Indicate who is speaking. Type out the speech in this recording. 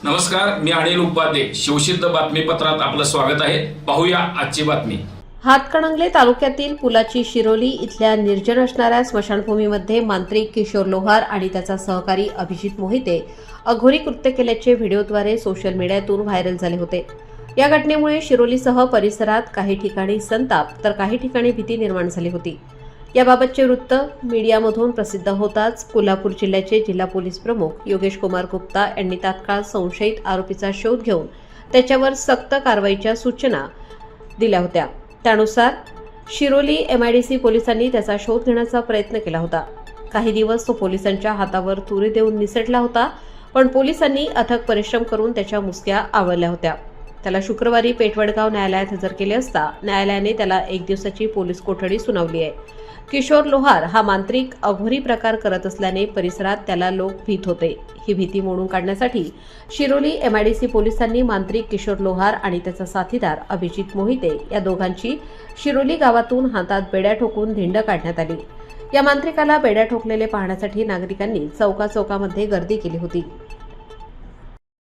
Speaker 1: नमस्कार मी अनिल उपाध्ये. शिवसिद्ध बातमीपत्रात आपलं स्वागत आहे. पाहूया आजची बातमी.
Speaker 2: हातकणंगले तालुक्यातील पुलाची शिरोली इथल्या निर्जन असणाऱ्या स्मशानभूमीमध्ये मांत्रिक किशोर लोहार आणि त्याचा सहकारी अभिजित मोहिते अघोरी कृत्य केल्याचे व्हिडिओद्वारे सोशल मीडियातून व्हायरल झाले होते. या घटनेमुळे शिरोलीसह परिसरात काही ठिकाणी संताप तर काही ठिकाणी भीती निर्माण झाली होती. याबाबतचे वृत्त मीडियामधून प्रसिद्ध होताच कोल्हापूर जिल्ह्याचे जिल्हा पोलीस प्रमुख योगेश कुमार गुप्ता यांनी तात्काळ संशयित आरोपीचा शोध घेऊन त्याच्यावर सक्त कारवाईच्या सूचना दिल्या होत्या. त्यानुसार शिरोली एमआयडीसी पोलिसांनी त्याचा शोध घेण्याचा प्रयत्न केला होता. काही दिवस तो पोलिसांच्या हातावर तुरी देऊन निसटला होता पण पोलिसांनी अथक परिश्रम करून त्याच्या मुसक्या आवरल्या होत्या. त्याला शुक्रवारी पेठवडगाव न्यायालयात हजर केले असता न्यायालयाने त्याला एक दिवसाची पोलीस कोठडी सुनावली आहे. किशोर लोहार हा मांत्रिक अघोरी प्रकार करत असल्याने परिसरात त्याला लोक भीत होते. ही भीती मोडून काढण्यासाठी शिरोली एमआयडीसी पोलिसांनी मांत्रिक किशोर लोहार आणि त्याचा साथीदार अभिजित मोहिते या दोघांची शिरोली गावातून हातात बेड्या ठोकून धिंड काढण्यात आली. या मांत्रिकाला बेड्या ठोकलेले पाहण्यासाठी नागरिकांनी चौका चौकामध्ये गर्दी केली होती.